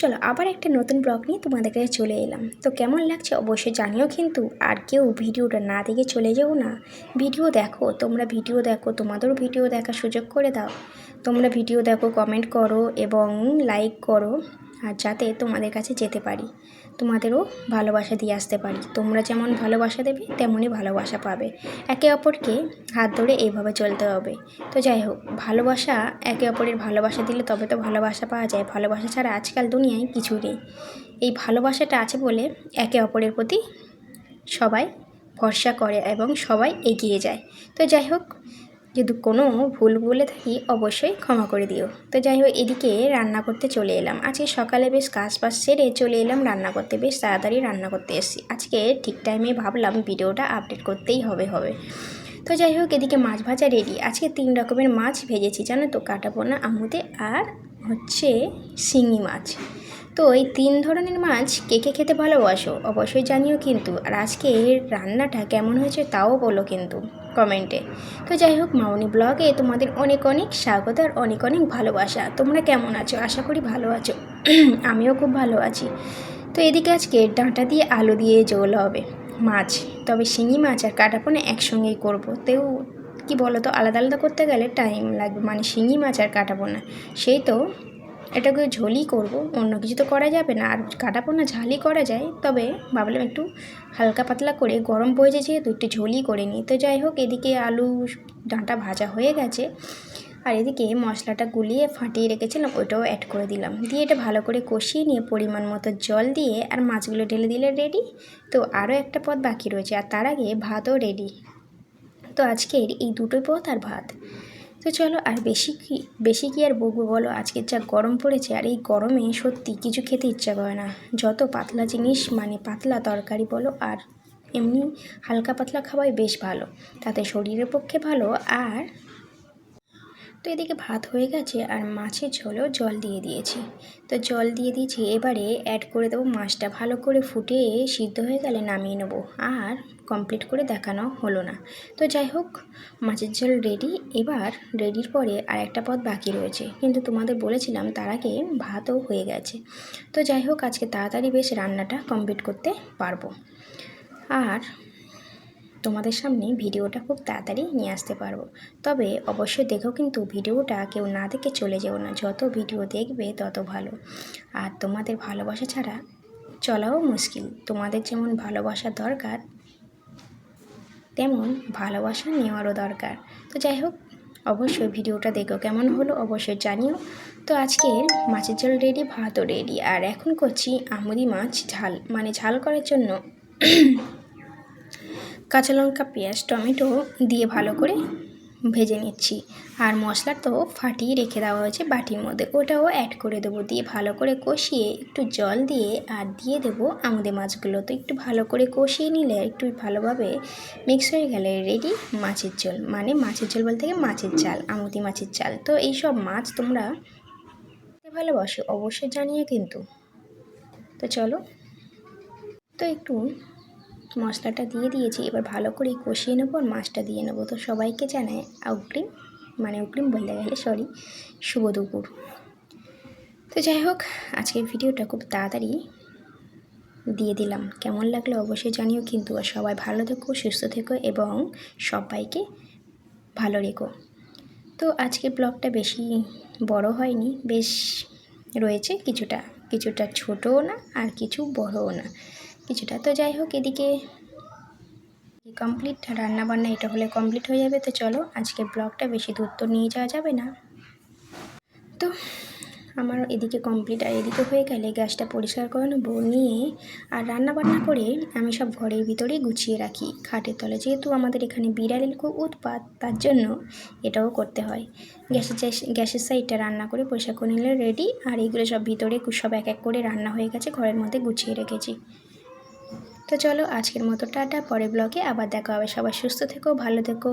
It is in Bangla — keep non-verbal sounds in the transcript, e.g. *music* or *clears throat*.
চলো আবার একটা নতুন ব্লগ নিয়ে তোমাদের কাছে চলে এলাম। তো কেমন লাগছে অবশ্যই জানিও কিন্তু, আর কেউ ভিডিওটা না দেখে চলে যাও না। ভিডিও দেখো, তোমরা ভিডিও দেখো, তোমাদেরও ভিডিও দেখার সুযোগ করে দাও। তোমরা ভিডিও দেখো কমেন্ট করো এবং লাইক করো। আর যাতে তোমাদের কাছে যেতে পারি। তোমাদেরও ভালোবাসা দিয়ে আসতে পারি। তোমরা যেমন ভালোবাসা দেবে, তেমনই ভালোবাসা পাবে। একে অপরকে হাত ধরে এইভাবে চলতে হবে। তো যাই হোক, ভালোবাসা একে অপরের ভালোবাসা দিলে তবে তো ভালোবাসা পাওয়া যায়। ভালোবাসা ছাড়া আজকাল দুনিয়ায় কিছু নেই। এই ভালোবাসাটা আছে বলে একে অপরের প্রতি সবাই ভরসা করে এবং সবাই এগিয়ে যায়। তো যাই হোক যদি কোনো ভুল বলে থাকি, অবশ্যই ক্ষমা করে দিও। তো যাই হোক, এদিকে রান্না করতে চলে এলাম। আজকে সকালে বেশ কাজ বাজ সেরে চলে এলাম রান্না করতে। বেশ তাড়াতাড়ি রান্না করতে এসেছি। আজকে ঠিক টাইমে ভাবলাম ভিডিওটা আপডেট করতেই হবে হবে। তো যাই হোক, এদিকে মাছ ভাজা রেডি আজকে তিন রকমের মাছ ভেজেছি, জানো তো, কাটাপোনা, আমুদে আর হচ্ছে শিঙি মাছ। তো এই তিন ধরনের মাছ কে কে খেতে ভালোবাসো? অবশ্যই জানিও কিন্তু। আর আজকে এর রান্নাটা কেমন হয়েছে তাও বলো কিন্তু কমেন্টে। তো যাই হোক, মাউনি ব্লগে তোমাদের অনেক অনেক স্বাগত আর অনেক অনেক ভালোবাসা। তোমরা কেমন আছো? আশা করি ভালো আছো। *clears throat* আমিও খুব ভালো আছি। তো এদিকে আজকে ডাঁটা দিয়ে আলু দিয়ে জোল হবে। মাছ, তবে শিঙি মাছ আর কাটাপোনা একসঙ্গেই করব। তেও কি বলো তো আলাদা আলাদা করতে গেলে টাইম লাগবে। মানে শিঙি মাছ আর কাটাপোনা, সেই তো এটাকে ঝোলই করব, অন্য কিছু তো করা যাবে না। আর কাটাপোনা ঝালই করা যায়, তবে ভাবলাম একটু হালকা পাতলা করে, গরম পড়েছে যেহেতু, একটু ঝোলই করে নিই। তো যাই হোক, এদিকে আলু ডাঁটা ভাজা হয়ে গেছে। আর এদিকে মশলাটা গুলিয়ে ফাটিয়ে রেখেছিলাম, ওইটাও অ্যাড করে দিলাম। দিয়ে এটা ভালো করে কষিয়ে নিয়ে পরিমাণ মতো জল দিয়ে, আর মাছগুলো ঢেলে দিলে রেডি তো আরও একটা পদ বাকি রয়েছে, আর তার আগে ভাতও রেডি তো আজকের এই দুটোই পথ আর ভাত। তো চলো আর বেশি কি বেশি কি আর বকবো বলো? আজকের যা গরম পড়েছে আর এই গরমে সত্যি কিছু খেতে ইচ্ছা করে না। যত পাতলা জিনিস মানে পাতলা তরকারি বলো, আর এমনি হালকা পাতলা খাওয়াই বেশ ভালো। তাতে শরীরের পক্ষে ভালো, আর তো এদিকে ভাত হয়ে গেছে আর মাছের ঝোলেও জল দিয়ে দিয়েছি। তো জল দিয়ে দিয়েছি, এবারে অ্যাড করে দেবো মাছটা। ভালো করে ফুটে সিদ্ধ হয়ে গেলে নামিয়ে নেব। আর কমপ্লিট করে দেখানো হলো না। তো যাই হোক, মাছের ঝোল রেডি এবার রেডির পরে আর একটা পদ বাকি রয়েছে। কিন্তু তোমাদের বলেছিলাম তার আগে ভাতও হয়ে গেছে। তো যাই হোক, আজকে তাড়াতাড়ি বেশ রান্নাটা কমপ্লিট করতে পারব। আর তোমাদের সামনে ভিডিওটা খুব তাড়াতাড়ি নিয়ে আসতে পারব। তবে অবশ্যই দেখো কিন্তু ভিডিওটা কেউ না দেখে চলে যেও না। যত ভিডিও দেখবে তত ভালো। আর তোমাদের ভালোবাসা ছাড়া চলাও মুশকিল। তোমাদের যেমন ভালোবাসা দরকার, তেমন ভালোবাসা নেওয়ারও দরকার। তো যাই হোক, অবশ্যই ভিডিওটা দেখো কেমন হলো অবশ্যই জানিও। তো আজকের মাছের ঝোল রেডি ভাতও রেডি আর এখন করছি আমুদি মাছ ঝাল মানে ঝাল করার জন্য কাঁচা লঙ্কা, পেঁয়াজ, টমেটো দিয়ে ভালো করে ভেজে নিচ্ছি। আর মশলা তো ফাটিয়ে রেখে দেওয়া হয়েছে বাটির মধ্যে। ওটাও অ্যাড করে দেবো দিয়ে ভালো করে কষিয়ে একটু জল দিয়ে আর দিয়ে দেবো আমাদের মাছগুলো। তো একটু ভালো করে কষিয়ে নিলে একটু ভালোভাবে মিক্স হয়ে গেলে রেডি মাছের ঝোল। মানে মাছের ঝোল বলতে মাছের চাল, আমুদি মাছের চাল। তো এইসব মাছ তোমরা ভালোবাসো, অবশ্যই জানিয়ে কিন্তু। তো চলো। তো একটু মশলাটা দিয়ে দিয়েছি, এবার ভালো করে কষিয়ে নেব আর মাছটা দিয়ে নেব। তো সবাইকে জানায় অগ্রিম মানে অগ্রিম বলতে গেলে সরি শুভ দুপুর। তো যাই হোক, আজকের ভিডিওটা খুব তাড়াতাড়ি দিয়ে দিলাম। কেমন লাগল অবশ্যই জানিও, কিন্তু আর সবাই ভালো থেকো, সুস্থ থেকো এবং সবাইকে ভালো রেখো। তো আজকের ব্লগটা বেশি বড় হয়নি, বেশ রয়েছে কিছুটা কিছুটা ছোটও না আর কিছু বড়ও না। কিছুটা তো যাই হোক, এদিকে কমপ্লিট রান্না বান্না এটা হলে কমপ্লিট হয়ে যাবে। তো চলো আজকে ব্লগটা বেশি দূর তো নিয়ে যাওয়া যাবে না। তো আমার এদিকে কমপ্লিট আর এদিকে হয়ে গেলে গ্যাসটা পরিষ্কার করে নেব, নিয়ে আর রান্না বান্না করে আমি সব ঘরের ভিতরেই গুছিয়ে রাখি। খাটের তলে যেহেতু আমাদের এখানে বিড়ালের খুব উৎপাত, তার জন্য এটাও করতে হয়। গ্যাসের গ্যাসের সাইডটা রান্না করে পরিষ্কার করে নিলে রেডি আর এগুলো সব ভিতরে সব এক এক করে রান্না হয়ে গেছে, ঘরের মধ্যে গুছিয়ে রেখেছি। তো চলো আজকের মতো টাটা পরে ব্লগে আবার দেখা হবে। সবাই সুস্থ থেকো, ভালো থেকো।